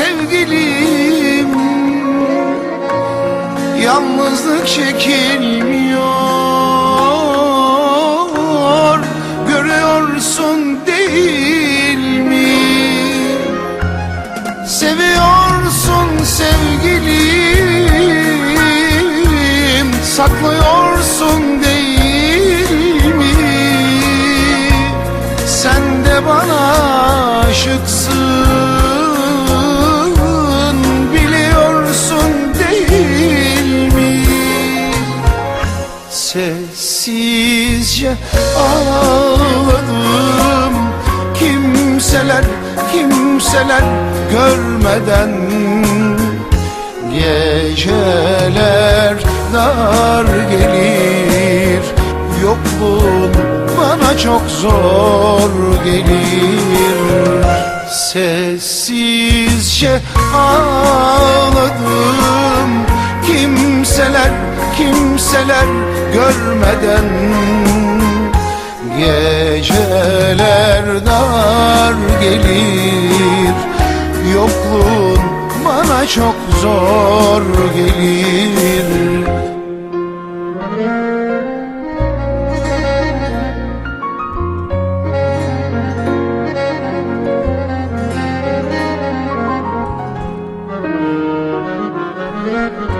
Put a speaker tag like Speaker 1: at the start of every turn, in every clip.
Speaker 1: sevgilim Yalnızlık çekilmiyor Görüyorsun değil mi? Seviyorsun sevgilim Saklıyorsun değil mi? Sen de bana Sessizce ağladım. Kimseler, kimseler görmeden Geceler dar gelir. Yokluğun bana çok zor gelir. Sessizce ağladım Kimseler, kimseler görmeden Geceler dar gelir. Yokluğun bana çok zor gelir. Ağlıyorsun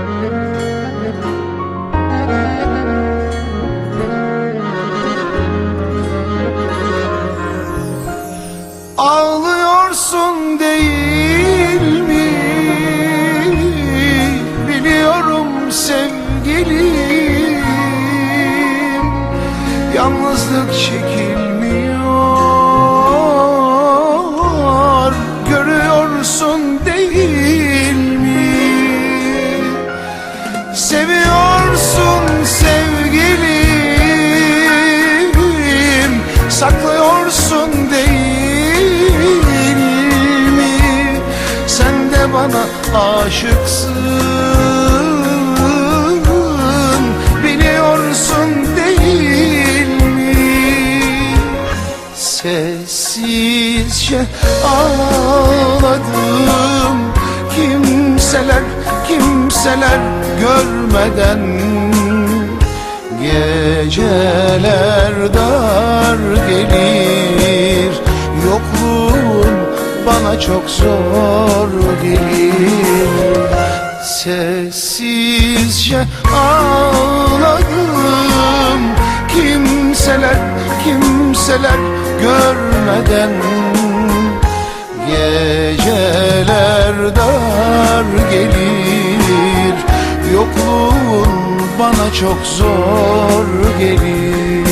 Speaker 1: Yalnızlık çekilmiyor Görüyorsun değil mi? Seviyorsun sevgilim Saklıyorsun değil mi? Sen de bana aşıksın Sessizce ağladım. Kimseler, kimseler görmeden Geceler dar gelir. Yokluğun bana çok zor gelir. Sessizce ağladım. Kimseler, kimseler görmeden Geceler dar gelir. Yokluğun bana çok zor gelir